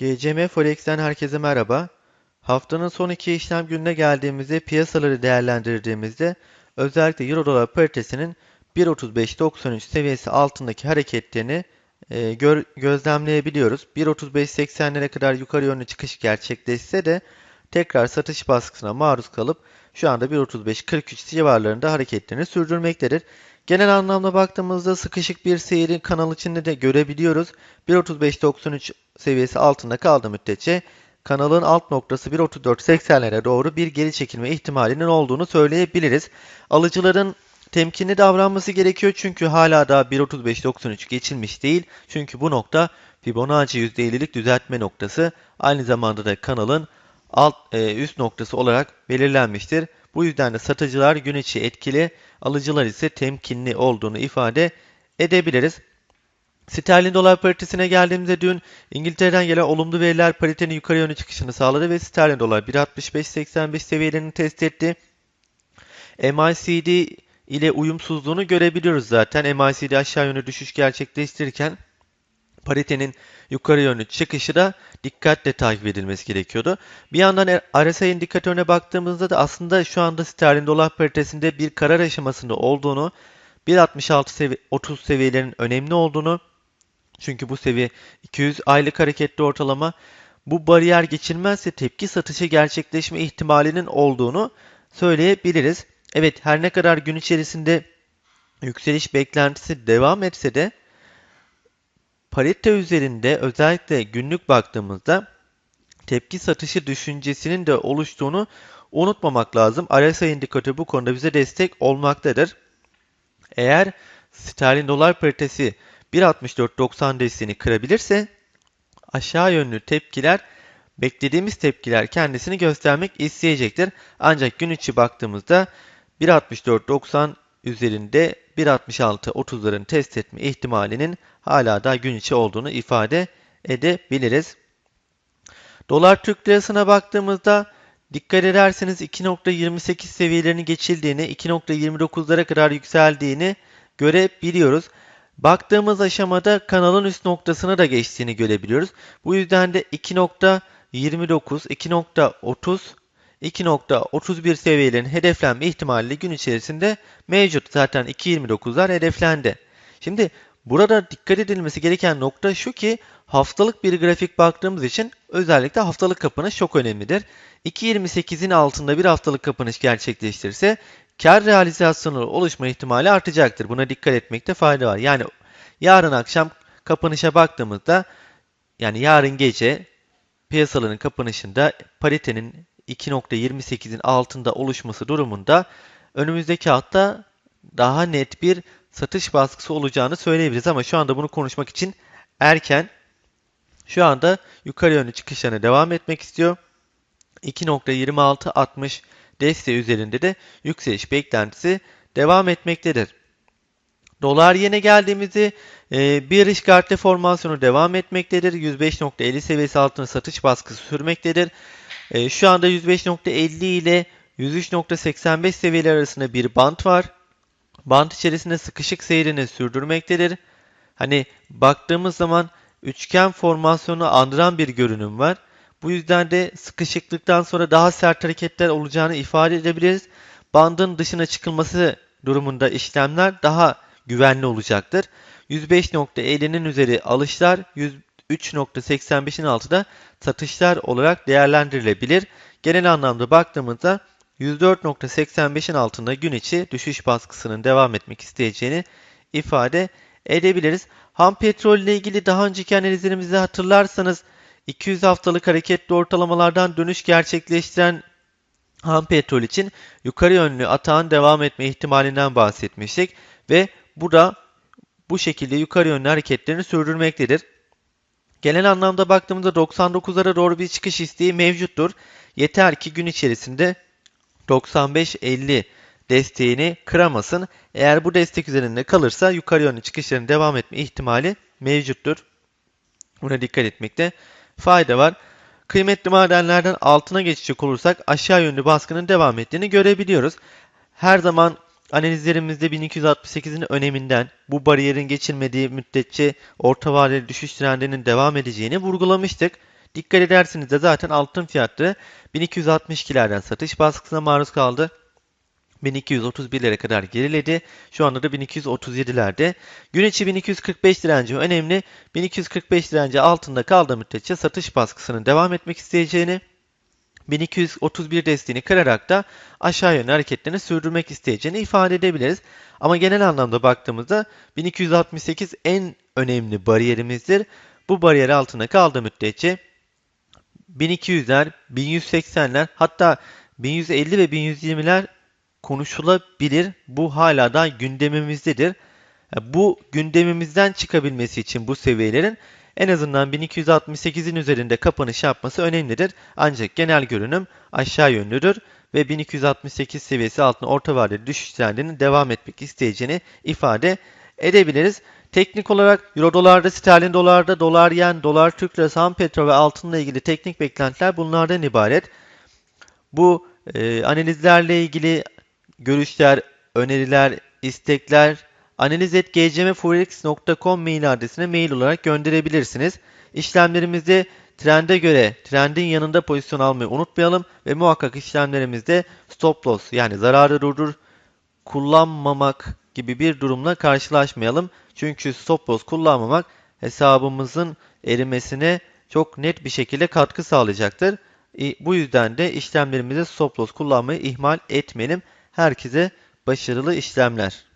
GCM Forex'ten herkese merhaba. Haftanın son iki işlem gününe geldiğimizde piyasaları değerlendirdiğimizde özellikle Euro dolar paritesinin 1.35.93 seviyesi altındaki hareketlerini e, gör, gözlemleyebiliyoruz. 1.35.80'lere kadar yukarı yönlü çıkış gerçekleşse de tekrar satış baskısına maruz kalıp şu anda 1.35.43 civarlarında hareketlerini sürdürmektedir. Genel anlamda baktığımızda sıkışık bir seyri kanal içinde de görebiliyoruz. 1.35.93 seviyesi altında kaldığı müddetçe kanalın alt noktası 1.34.80'lere doğru bir geri çekilme ihtimalinin olduğunu söyleyebiliriz. Alıcıların temkinli davranması gerekiyor çünkü hala daha 1.35.93 geçilmiş değil. Çünkü bu nokta Fibonacci %50'lik düzeltme noktası aynı zamanda da kanalın alt e, üst noktası olarak belirlenmiştir. Bu yüzden de satıcılar gün içi etkili, alıcılar ise temkinli olduğunu ifade edebiliriz. Sterlin dolar paritesine geldiğimizde dün İngiltere'den gelen olumlu veriler paritenin yukarı yönlü çıkışını sağladı ve sterlin dolar 1.65-85 seviyelerini test etti. MACD ile uyumsuzluğunu görebiliyoruz zaten. MACD aşağı yönlü düşüş gerçekleştirirken paritenin yukarı yönlü çıkışı da dikkatle takip edilmesi gerekiyordu. Bir yandan RSI indikatörüne baktığımızda da aslında şu anda sterlin dolar paritesinde bir karar aşamasında olduğunu, 1.66 sevi 30 seviyelerinin önemli olduğunu, çünkü bu seviye 200 aylık hareketli ortalama, bu bariyer geçilmezse tepki satışı gerçekleşme ihtimalinin olduğunu söyleyebiliriz. Evet her ne kadar gün içerisinde yükseliş beklentisi devam etse de parite üzerinde özellikle günlük baktığımızda tepki satışı düşüncesinin de oluştuğunu unutmamak lazım. RSI indikatörü bu konuda bize destek olmaktadır. Eğer sterlin dolar paritesi 1.64.90 desteğini kırabilirse aşağı yönlü tepkiler beklediğimiz tepkiler kendisini göstermek isteyecektir. Ancak gün içi baktığımızda 1.64.90 üzerinde 1.66-30'ların test etme ihtimalinin hala da gün içi olduğunu ifade edebiliriz. Dolar Türk Lirası'na baktığımızda dikkat ederseniz 2.28 seviyelerini geçildiğini, 2.29'lara kadar yükseldiğini görebiliyoruz. Baktığımız aşamada kanalın üst noktasına da geçtiğini görebiliyoruz. Bu yüzden de 2.29, 2.30 2.31 seviyelerin hedeflenme ihtimali gün içerisinde mevcut. Zaten 2.29'lar hedeflendi. Şimdi burada dikkat edilmesi gereken nokta şu ki haftalık bir grafik baktığımız için özellikle haftalık kapanış çok önemlidir. 2.28'in altında bir haftalık kapanış gerçekleştirirse kar realizasyonu oluşma ihtimali artacaktır. Buna dikkat etmekte fayda var. Yani yarın akşam kapanışa baktığımızda yani yarın gece piyasaların kapanışında paritenin 2.28'in altında oluşması durumunda önümüzdeki hafta daha net bir satış baskısı olacağını söyleyebiliriz ama şu anda bunu konuşmak için erken. Şu anda yukarı yönlü çıkışlarına devam etmek istiyor. 2.2660 desteği üzerinde de yükseliş beklentisi devam etmektedir. Dolar yine geldiğimizde e, bir işgal formasyonu devam etmektedir. 105.50 seviyesi altında satış baskısı sürmektedir. E, şu anda 105.50 ile 103.85 seviyeler arasında bir bant var. Bant içerisinde sıkışık seyrini sürdürmektedir. Hani baktığımız zaman üçgen formasyonu andıran bir görünüm var. Bu yüzden de sıkışıklıktan sonra daha sert hareketler olacağını ifade edebiliriz. Bandın dışına çıkılması durumunda işlemler daha güvenli olacaktır. 105.50'nin üzeri alışlar, 3.85'in altında satışlar olarak değerlendirilebilir. Genel anlamda baktığımızda 104.85'in altında gün içi düşüş baskısının devam etmek isteyeceğini ifade edebiliriz. Ham petrol ile ilgili daha önceki analizlerimizde hatırlarsanız 200 haftalık hareketli ortalamalardan dönüş gerçekleştiren ham petrol için yukarı yönlü atağın devam etme ihtimalinden bahsetmiştik ve bu da bu şekilde yukarı yönlü hareketlerini sürdürmektedir. Genel anlamda baktığımızda 99'lara doğru bir çıkış isteği mevcuttur. Yeter ki gün içerisinde 95-50 desteğini kıramasın. Eğer bu destek üzerinde kalırsa yukarı yönlü çıkışların devam etme ihtimali mevcuttur. Buna dikkat etmekte fayda var. Kıymetli madenlerden altına geçecek olursak aşağı yönlü baskının devam ettiğini görebiliyoruz. Her zaman Analizlerimizde 1268'in öneminden bu bariyerin geçilmediği müddetçe orta vadeli düşüş trendinin devam edeceğini vurgulamıştık. Dikkat edersiniz de zaten altın fiyatları 1262'lerden satış baskısına maruz kaldı. 1231'lere kadar geriledi. Şu anda da 1237'lerde. Gün içi 1245 direnci önemli. 1245 direnci altında kaldığı müddetçe satış baskısının devam etmek isteyeceğini, 1231 desteğini kırarak da aşağı yönlü hareketlerini sürdürmek isteyeceğini ifade edebiliriz. Ama genel anlamda baktığımızda 1268 en önemli bariyerimizdir. Bu bariyer altında kaldığı müddetçe 1200'ler, 1180'ler hatta 1150 ve 1120'ler konuşulabilir. Bu hala da gündemimizdedir. Bu gündemimizden çıkabilmesi için bu seviyelerin en azından 1268'in üzerinde kapanış yapması önemlidir. Ancak genel görünüm aşağı yönlüdür ve 1268 seviyesi altında orta vadeli düşüş trendinin devam etmek isteyeceğini ifade edebiliriz. Teknik olarak Euro dolarda, sterlin dolarda, dolar yen, dolar Türk lirası, ham petrol ve altınla ilgili teknik beklentiler bunlardan ibaret. Bu e, analizlerle ilgili görüşler, öneriler, istekler analiz.gcmforex.com mail adresine mail olarak gönderebilirsiniz. İşlemlerimizde trende göre trendin yanında pozisyon almayı unutmayalım ve muhakkak işlemlerimizde stop loss yani zararı durdur kullanmamak gibi bir durumla karşılaşmayalım. Çünkü stop loss kullanmamak hesabımızın erimesine çok net bir şekilde katkı sağlayacaktır. Bu yüzden de işlemlerimizde stop loss kullanmayı ihmal etmeyelim. Herkese başarılı işlemler.